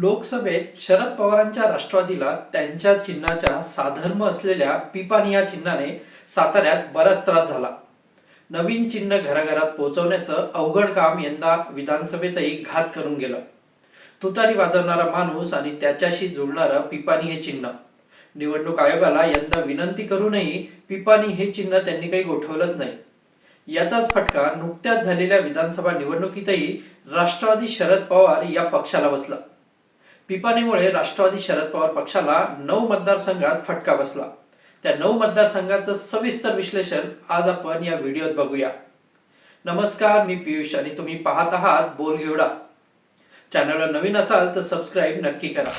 लोकसभेत शरद पवारांच्या राष्ट्रवादीला त्यांच्या चिन्हाच्या साधर्म असलेल्या पिपाणी या चिन्हाने साताऱ्यात बराच त्रास झाला. नवीन चिन्ह घराघरात पोहोचवण्याचं अवघड काम यंदा विधानसभेतही घात करून गेलं. तुतारी वाजवणारा माणूस आणि त्याच्याशी जुळणारं पिपाणी हे चिन्ह. निवडणूक आयोगाला यंदा विनंती करूनही पिपाणी हे चिन्ह त्यांनी काही गोठवलंच नाही. याचाच फटका नुकत्याच झालेल्या विधानसभा निवडणुकीतही राष्ट्रवादी शरद पवार या पक्षाला बसला. पिपाणीमुळे राष्ट्रवादी शरद पवार पक्षाला नऊ मतदारसंघात फटका बसला. त्या नऊ मतदारसंघाचं सविस्तर विश्लेषण आज आपण या व्हिडिओत बघूया. नमस्कार मी पियुष आणि तुम्ही पाहत आहात बोल घेवडा चॅनलला नवीन असाल तर सबस्क्राईब नक्की करा.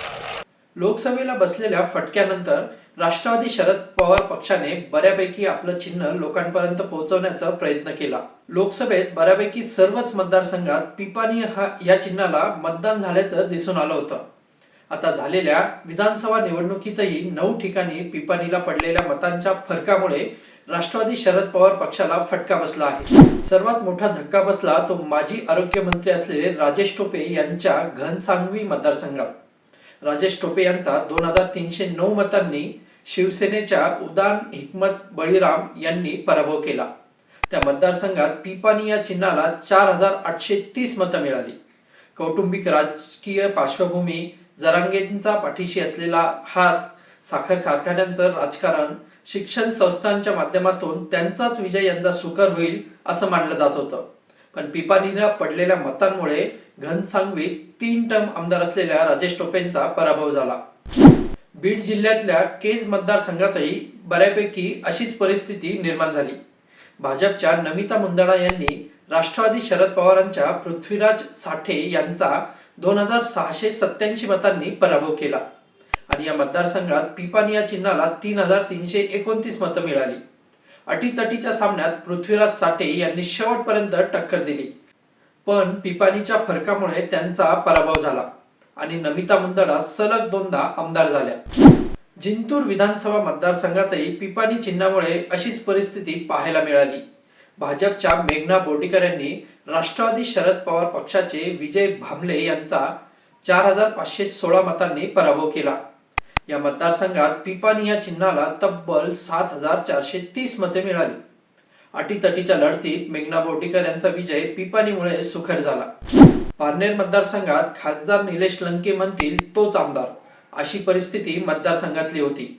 लोकसभेला बसलेल्या फटक्यानंतर राष्ट्रवादी शरद पवार पक्षाने बऱ्यापैकी आपलं चिन्ह लोकांपर्यंत पोहोचवण्याचा प्रयत्न केला. लोकसभेत बऱ्यापैकी सर्वच मतदारसंघात पिपाणी हा या चिन्हाला मतदान झाल्याचं दिसून आलं होतं. आता झालेल्या विधानसभा निवडणुकीतही नऊ ठिकाणी पिपाणीला पडलेल्या मतांच्या फरकामुळे राष्ट्रवादी शरद पवार पक्षाला फटका बसला आहे. सर्वात मोठा धक्का बसला तो माजी आरोग्यमंत्री असलेले राजेश टोपे यांच्या घनसांगवी मतदारसंघात. राजेश टोपे यांचा दोन हजार तीनशे नऊ मतांनी शिवसेनेच्या उदान हिकमत बळीराम यांनी पराभव केला. त्या मतदारसंघात पिपाणी या चिन्हाला चार हजार आठशे तीस मतं मिळाली. कौटुंबिक राजकीय पार्श्वभूमी जरांगेंचा पाठीशी असलेला हात साखर कारखान्यांचं राजकारण शिक्षण संस्थांच्या माध्यमातून त्यांचाच विजय यंदा सुकर होईल असं मानलं जात होतं. पण पिपाणीला पडलेल्या मतांमुळे घनसांगवीत तीन टर्म आमदार असलेल्या राजेश टोपेंचा पराभव झाला. बीड जिल्ह्यातल्या केज मतदारसंघातही बऱ्यापैकी अशीच परिस्थिती निर्माण झाली. भाजपच्या नमिता मुंदडा यांनी राष्ट्रवादी शरद पवारांच्या पृथ्वीराज साठे यांचा दोन हजार सहाशे सत्याऐंशी मतांनी पराभव केला. आणि या मतदारसंघात पिपानिया या चिन्हाला तीन हजार तीनशे एकोणतीस मतं मिळाली. अटीतटीच्या सामन्यात पृथ्वीराज साठे यांनी शेवटपर्यंत टक्कर दिली. पण पिपानीच्या फरकामुळे त्यांचा पराभव झाला आणि नमिता मुंदडा सलग दोनदा आमदार झाल्या. जिंतूर विधानसभा मतदारसंघातही पिपानी चिन्हामुळे अशीच परिस्थिती पाहायला मिळाली. भाजपच्या मेघना बोर्डीकर यांनी राष्ट्रवादी शरद पवार पक्षाचे विजय भामले यांचा चार हजार पाचशे सोळा मतांनी पराभव केला. या मतदारसंघात पिपानी या चिन्हाला तब्बल सात हजार चारशे तीस मते मिळाली. अटीतटीच्या लढतीत मेघना बोर्डीकर यांचा विजय पिपाणीमुळे सुखर झाला. पारनेर मतदारसंघात खासदार निलेश लंके म्हणतील तोच आमदार अशी परिस्थिती मतदारसंघातली होती.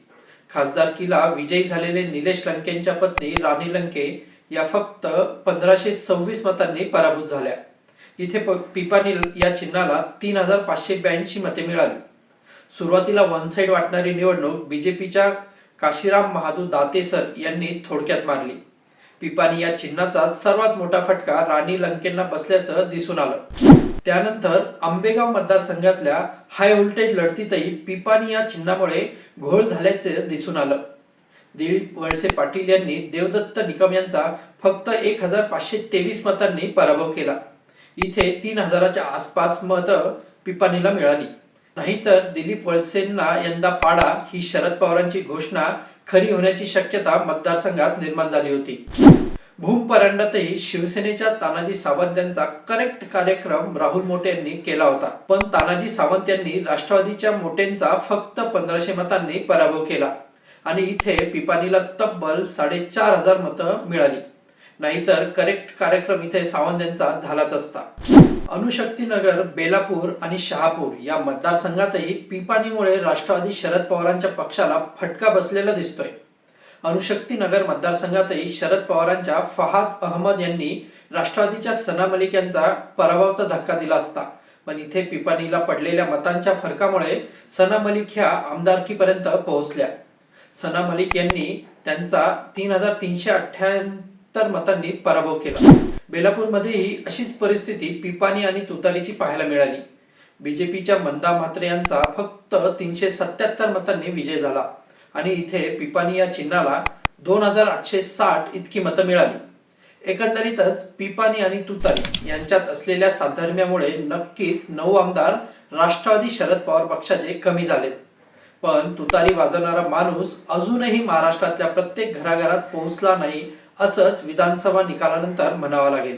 खासदारकीला विजयी झालेले निलेश लंकेंच्या पत्नी राणी लंके या फक्त पंधराशे सव्वीस मतांनी पराभूत झाल्या. इथे पिपानी या चिन्हाला तीन हजार पाचशे ब्याऐंशी मते मिळाली. सुरुवातीला वन साईड वाटणारी निवडणूक बीजेपीच्या काशीराम महादू दातेसर यांनी थोडक्यात मारली. पिपानी या चिन्हाचा सर्वात मोठा फटका राणी लंकेंना बसल्याचं दिसून आलं. त्यानंतर आंबेगाव मतदारसंघातल्या हाय व्होल्टेज लढतीतही पिपानी या चिन्हामुळे घोळ झाल्याचे दिसून आलं. दिलीप वळसे पाटील यांनी देवदत्त निकम यांचा फक्त एक हजार पाचशे तेवीस मतांनी पराभव केला. इथे तीन हजाराच्या आसपास मत पिपाणीला मिळाली. नाहीतर दिलीप वळसेंना यंदा पाडा ही शरद पवारांची घोषणा खरी होण्याची शक्यता मतदारसंघात निर्माण झाली होती. भूम परांडातही शिवसेनेच्या तानाजी सावंत यांचा करेक्ट कार्यक्रम राहुल मोटे यांनी केला होता. पण तानाजी सावंत यांनी राष्ट्रवादीच्या मोटेंचा फक्त पंधराशे मतांनी पराभव केला. आणि इथे पिपानीला तब्बल साडेचार हजार मतं मिळाली. नाहीतर करेक्ट कार्यक्रम इथे सावंत यांचा झालाच असता. अणुशक्तीनगर बेलापूर आणि शहापूर या मतदारसंघातही पिपाणीमुळे राष्ट्रवादी शरद पवारांच्या पक्षाला फटका बसलेला दिसतोय. अणुशक्तीनगर मतदारसंघातही शरद पवारांच्या फहाद अहमद यांनी राष्ट्रवादीच्या सना मलिक यांचा पराभवाचा धक्का दिला असता. पण इथे पिपाणीला पडलेल्या मतांच्या फरकामुळे सना मलिक ह्या आमदारकीपर्यंत पोहोचल्या. सना मलिक यांनी त्यांचा तीन हजार तीनशे अठ्ठ्याहत्तर मतांनी पराभव केला. बेलापूरमध्येही अशीच परिस्थिती पिपाणी आणि तुतारीची पाहायला मिळाली. बीजेपीच्या मंदा म्हात्रे यांचा फक्त तीनशे सत्याहत्तर मतांनी विजय झाला आणि इथे पिपाणी या चिन्हाला दोन हजार आठशे साठ इतकी मतं मिळाली. एकंदरीतच पिपाणी आणि तुतारी यांच्यात असलेल्या साधर्म्यामुळे नक्कीच नऊ आमदार राष्ट्रवादी शरद पवार पक्षाचे कमी झालेत. पण तुतारी वाजवणारा माणूस अजूनही महाराष्ट्रातल्या प्रत्येक घराघरात पोहोचला नाही असंच विधानसभा निकालानंतर म्हणावं लागेल.